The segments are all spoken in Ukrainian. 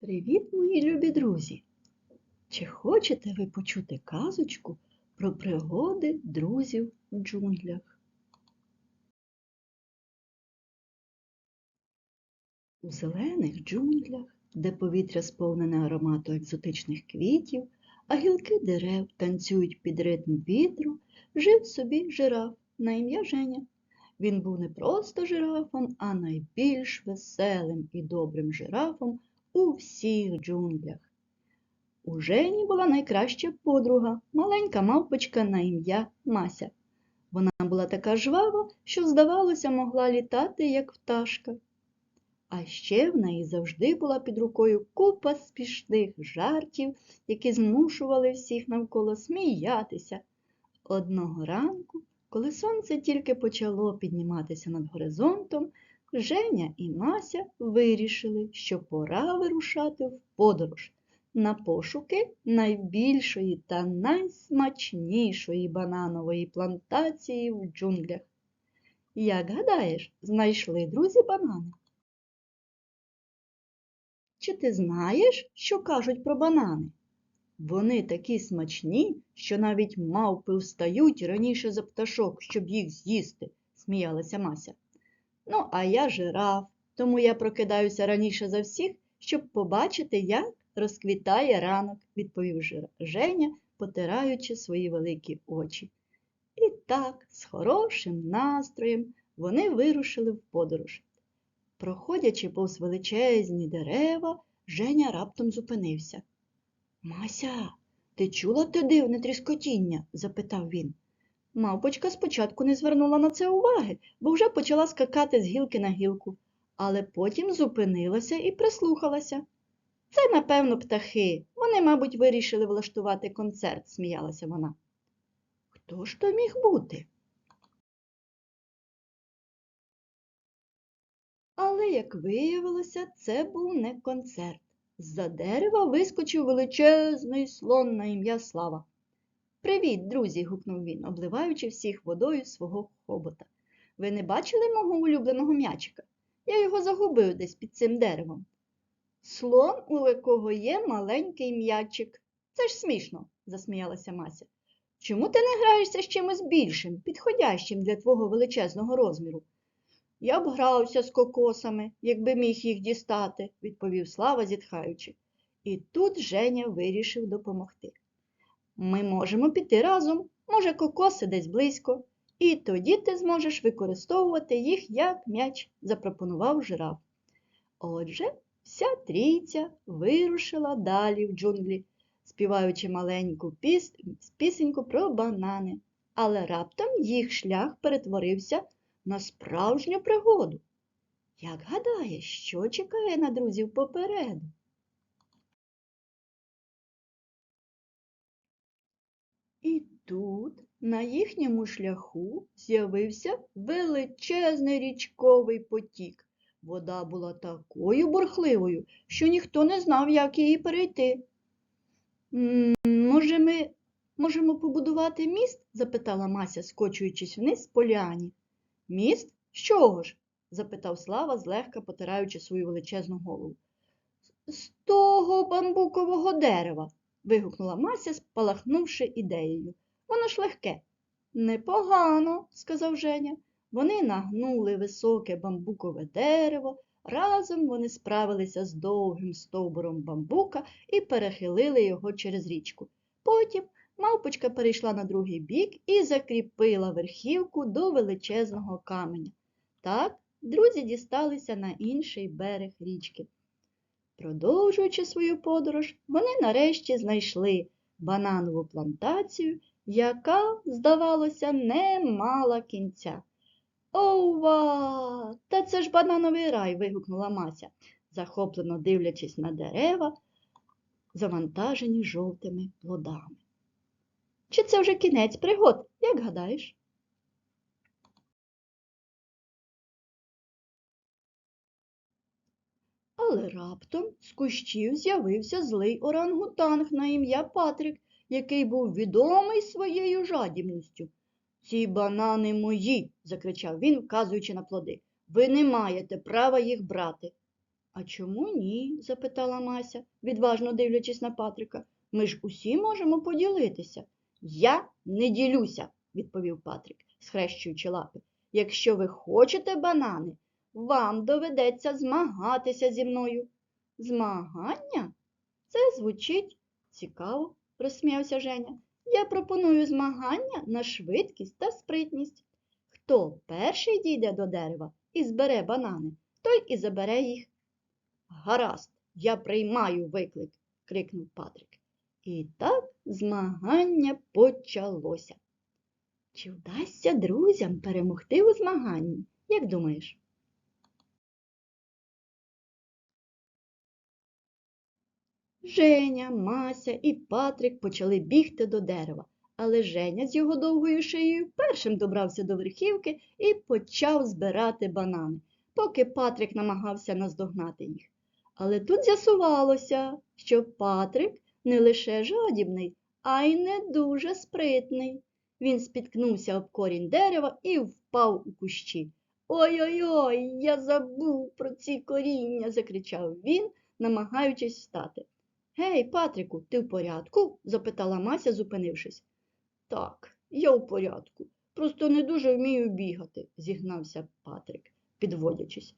Привіт, мої любі друзі! Чи хочете ви почути казочку про пригоди друзів в джунглях? У зелених джунглях, де повітря сповнене аромату екзотичних квітів, а гілки дерев танцюють під ритм вітру, жив собі жираф на ім'я Женя. Він був не просто жирафом, а найбільш веселим і добрим жирафом у всіх джунглях. У Жені була найкраща подруга, маленька мавпочка на ім'я Мася. Вона була така жвава, що, здавалося, могла літати, як пташка. А ще в неї завжди була під рукою купа спішних жартів, які змушували всіх навколо сміятися. Одного ранку, коли сонце тільки почало підніматися над горизонтом, Женя і Мася вирішили, що пора вирушати в подорож на пошуки найбільшої та найсмачнішої бананової плантації в джунглях. Як гадаєш, знайшли друзі банани? Чи ти знаєш, що кажуть про банани? Вони такі смачні, що навіть мавпи встають раніше за пташок, щоб їх з'їсти, сміялася Мася. Ну, а я жираф, тому я прокидаюся раніше за всіх, щоб побачити, як розквітає ранок, відповів Женя, потираючи свої великі очі. І так, з хорошим настроєм, вони вирушили в подорож. Проходячи повз величезні дерева, Женя раптом зупинився. Мася, ти чула те дивне тріскотіння? запитав він. Мавпочка спочатку не звернула на це уваги, бо вже почала скакати з гілки на гілку, але потім зупинилася і прислухалася. Це, напевно, птахи. Вони, мабуть, вирішили влаштувати концерт, сміялася вона. Хто ж то міг бути? Але, як виявилося, це був не концерт. З-за дерева вискочив величезний слон на ім'я Слава. Привіт, друзі! гукнув він, обливаючи всіх водою свого хобота. Ви не бачили мого улюбленого м'ячика? Я його загубив десь під цим деревом. Слон, у якого є маленький м'ячик. Це ж смішно, засміялася Мася. Чому ти не граєшся з чимось більшим, підходящим для твого величезного розміру? Я б грався з кокосами, якби міг їх дістати, відповів Слава, зітхаючи. І тут Женя вирішив допомогти. Ми можемо піти разом, може, кокоси десь близько, і тоді ти зможеш використовувати їх як м'яч, запропонував жираф. Отже, вся трійця вирушила далі в джунглі, співаючи маленьку піс... пісеньку про банани, але раптом їх шлях перетворився на справжню пригоду. Як гадаєш, що чекає на друзів попереду? Тут на їхньому шляху з'явився величезний річковий потік. Вода була такою бурхливою, що ніхто не знав, як її перейти. Може, ми можемо побудувати міст? запитала Мася, скочуючись вниз по ляні. Міст? З чого ж? запитав Слава, злегка потираючи свою величезну голову. З того бамбукового дерева, вигукнула Мася, спалахнувши ідеєю. Воно ж легке. Непогано, сказав Женя. Вони нагнули високе бамбукове дерево. Разом вони справилися з довгим стовбуром бамбука і перехилили його через річку. Потім мавпочка перейшла на другий бік і закріпила верхівку до величезного каменя. Так, друзі дісталися на інший берег річки. Продовжуючи свою подорож, вони нарешті знайшли бананову плантацію, яка, здавалося, не мала кінця. Ова! Та це ж банановий рай. вигукнула Мася, захоплено дивлячись на дерева, завантажені жовтими плодами. Чи це вже кінець пригод, як гадаєш? Але раптом з кущів з'явився злий орангутанг на ім'я Патрик, який був відомий своєю жадібністю. Ці банани мої, закричав він, вказуючи на плоди. Ви не маєте права їх брати. А чому ні? запитала Мася, відважно дивлячись на Патрика. Ми ж усі можемо поділитися. Я не ділюся, відповів Патрик, схрещуючи лапи. Якщо ви хочете банани, вам доведеться змагатися зі мною. Змагання? Це звучить цікаво, розсміявся Женя. Я пропоную змагання на швидкість та спритність. Хто перший дійде до дерева і збере банани, той і забере їх. Гаразд, я приймаю виклик, крикнув Патрик. І так змагання почалося. Чи вдасться друзям перемогти у змаганні? Як думаєш? Женя, Мася і Патрик почали бігти до дерева, але Женя з його довгою шиєю першим добрався до верхівки і почав збирати банани, поки Патрик намагався наздогнати їх. Але тут з'ясувалося, що Патрик не лише жадібний, а й не дуже спритний. Він спіткнувся об корінь дерева і впав у кущі. Ой-ой-ой, я забув про ці коріння, закричав він, намагаючись встати. Гей, Патрику, ти в порядку? запитала Мася, зупинившись. Так, я в порядку. Просто не дуже вмію бігати, зігнався Патрик, підводячись.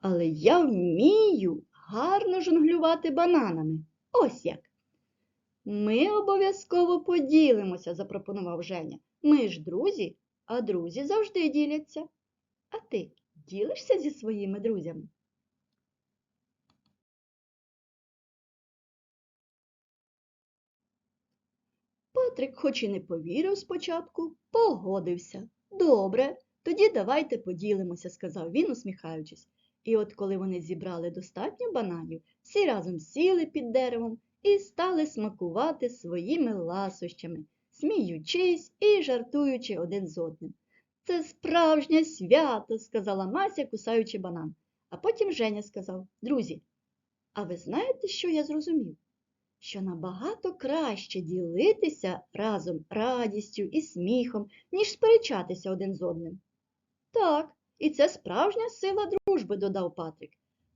Але я вмію гарно жонглювати бананами. Ось як. Ми обов'язково поділимося, запропонував Женя. Ми ж друзі, а друзі завжди діляться. А ти ділишся зі своїми друзями? Патрик, хоч і не повірив спочатку, погодився. Добре, тоді давайте поділимося, сказав він, усміхаючись. І от коли вони зібрали достатньо бананів, всі разом сіли під деревом і стали смакувати своїми ласощами, сміючись і жартуючи один з одним. Це справжнє свято, сказала Мася, кусаючи банан. А потім Женя сказав, друзі, а ви знаєте, що я зрозумів? Що набагато краще ділитися разом радістю і сміхом, ніж сперечатися один з одним. Так, і це справжня сила дружби, додав Патрик.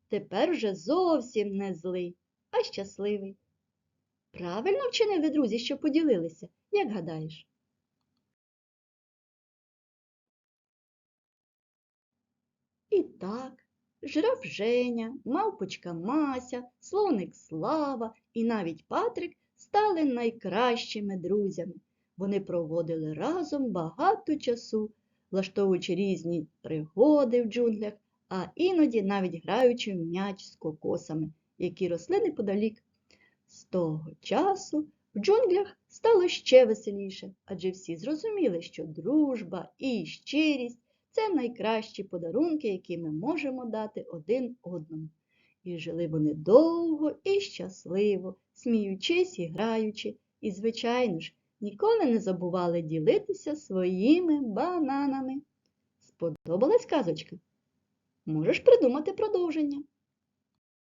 Тепер вже зовсім не злий, а щасливий. Правильно вчинили друзі, що поділилися, як гадаєш? І так, жираф Женя, мавпочка Мася, слоник Слава і навіть Патрик стали найкращими друзями. Вони проводили разом багато часу, влаштовуючи різні пригоди в джунглях, а іноді навіть граючи в м'яч з кокосами, які росли неподалік. З того часу в джунглях стало ще веселіше, адже всі зрозуміли, що дружба і щирість це найкращі подарунки, які ми можемо дати один одному. І жили вони довго і щасливо, сміючись і граючи, і, звичайно ж, ніколи не забували ділитися своїми бананами. Сподобалась казочка? Можеш придумати продовження.